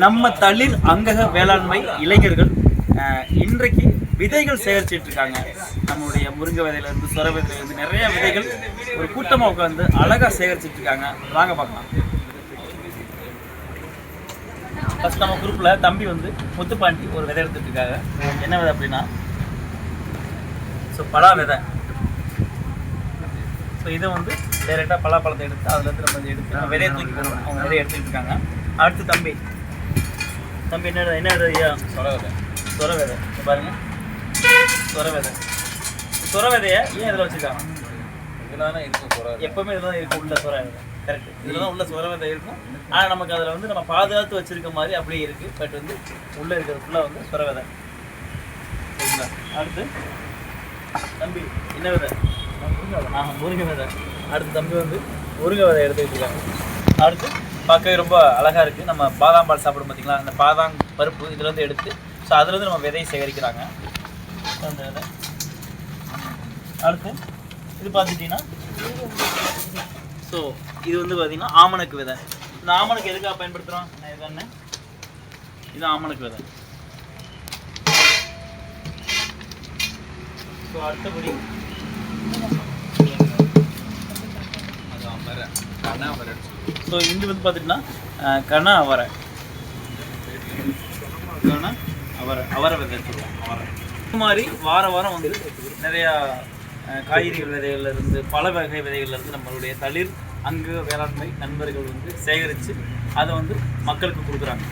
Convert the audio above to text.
நம்ம தளிர் அங்கக வேளாண்மை இளைஞர்கள் இன்றைக்கு விதைகள் சேகரிச்சிட்டு இருக்காங்க. நம்மளுடைய முருங்கை விதையிலேருந்து சுர சொர நிறைய விதைகள் ஒரு கூட்டமாக உட்காந்து அழகாக சேகரிச்சிட்டு இருக்காங்க. வாங்க பார்க்கலாம். ஃபஸ்ட் நம்ம குரூப்பில் தம்பி வந்து முத்துப்பாண்டி ஒரு விதை எடுத்துட்டு இருக்காங்க. என்ன விதை அப்படின்னா? ஸோ பலா விதை. ஸோ இதை வந்து டைரெக்டாக பலாப்பழத்தை எடுத்து அதுலேருந்து நம்ம எடுத்து விதையை தூக்கி அவங்க விதையை எடுத்துக்கிட்டு இருக்காங்க. அடுத்து தம்பி. தம்பி என்ன என்ன ஐயா சொர விதை சொர விதை பாருங்க. சொர விதை சொர விதையை ஏன் இதில் வச்சுருக்காங்க? இதில் தானே இருக்கும் சொர எப்பவுமே இதில் தான் இருக்கும் உள்ள சொர விதை கரெக்ட் இதில் தான் உள்ள சொர விதை இருக்கும். ஆனால் நமக்கு அதில் வந்து நம்ம பாதுகாத்து வச்சிருக்க மாதிரி அப்படியே இருக்கு. பட் வந்து உள்ளே இருக்கிறது ஃபுல்லாக வந்து சொர விதை சரிங்களா? அடுத்து தம்பி என்ன விதை? ஆ முருங்கை விதை. அடுத்து தம்பி வந்து முருங்கை விதை எடுத்துக்கிட்டு இருக்காங்க. அடுத்து பார்க்கவே ரொம்ப அழகாக இருக்குது நம்ம பாதாம் பால் சாப்பிடும் பார்த்தீங்களா அந்த பாதாம் பருப்பு இதுலேருந்து எடுத்து ஸோ அதுலேருந்து நம்ம விதையை சேகரிக்கிறாங்க. அந்த விதை அடுத்து இது பார்த்துட்டிங்கன்னா ஸோ இது வந்து பார்த்தீங்கன்னா ஆமணக்கு விதை. இந்த ஆமணக்கு எதுக்காக பயன்படுத்துகிறோம் நான் இது இது ஆமணக்கு விதை. ஸோ அடுத்தபடி அதான் வர அண்ணா அவரை ஸோ இது வந்து பார்த்துட்டிங்கன்னா கன அவரை. கன அவரை அவரை விதை சொல்லுவோம் அவரை. இது மாதிரி வார வாரம் வந்து நிறையா காய்கறிகள் விதைகள்லேருந்து பல வகை விதைகள்லேருந்து நம்மளுடைய தளிர் அங்கு வேளாண்மை நண்பர்கள் வந்து சேகரித்து அதை வந்து மக்களுக்கு கொடுக்குறாங்க.